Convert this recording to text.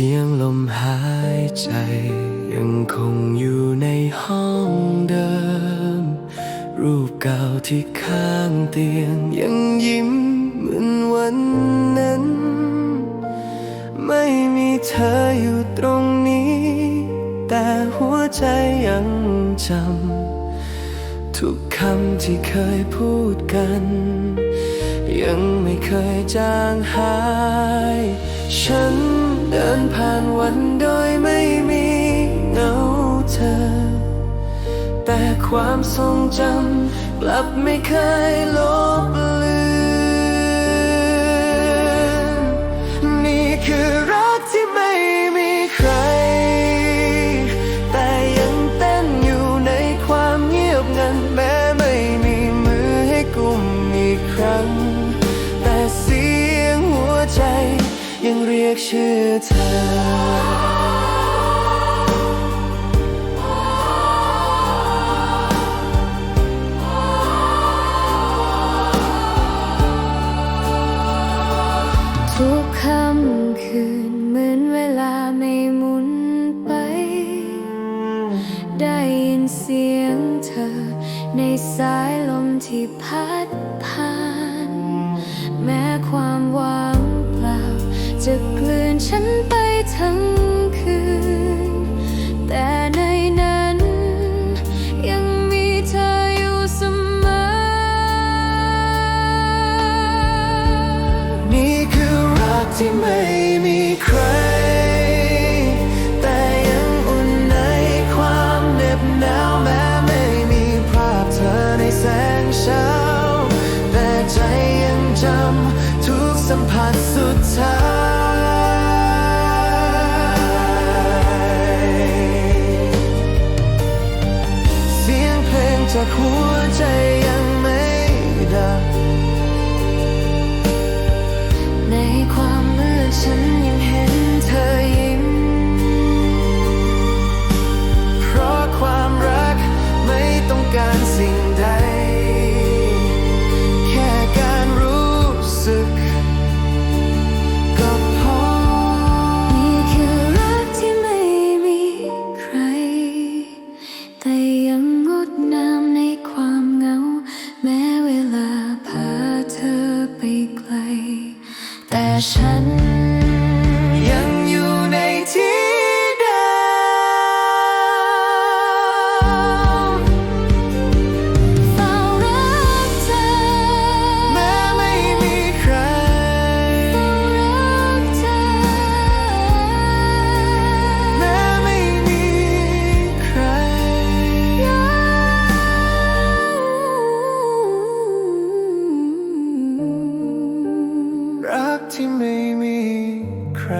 สียงลมหายใจ ยังคงอยู่ในห้องเดิม รูปเก่าที่ข้างเตียง ยังยิ้มเหมือนวันนั้น ไม่มีเธออยู่ตรงนี้ แต่หัวใจยังจำ ทุกคำที่เคยพูดกัน ยังไม่เคยจางหาย ฉัน เดินผ่านวันโดยไม่มีเงาเธอ แต่ความทรงจำกลับไม่เคยลบเลือนนี่คือรักที่ไม่มีใคร แต่ยังเต้นอยู่ในความเงียบงันแม้ไม่มีมือให้กุมอีกครั้ง แต่เสียงหัวใจ ยังเรียกชื่อเธอทุกค่ำคืนเหมือนเวลาไม่หมุนไป ได้ยินเสียงเธอ ในสายลมที่พัดผ่าน แม้ความว่าง จะกลืนฉันไปทั้งคืน แต่ในนั้นยังมีเธออยู่เสมอ นี่คือรักที่ไม่มีใคร แต่ยังอุ่นในความเหน็บหนาวแม้ไม่มีภาพเธอในแสงเช้า แต่ใจยังจำทุกสัมผัสสุดท้าย ฉัน ไม่มีใคร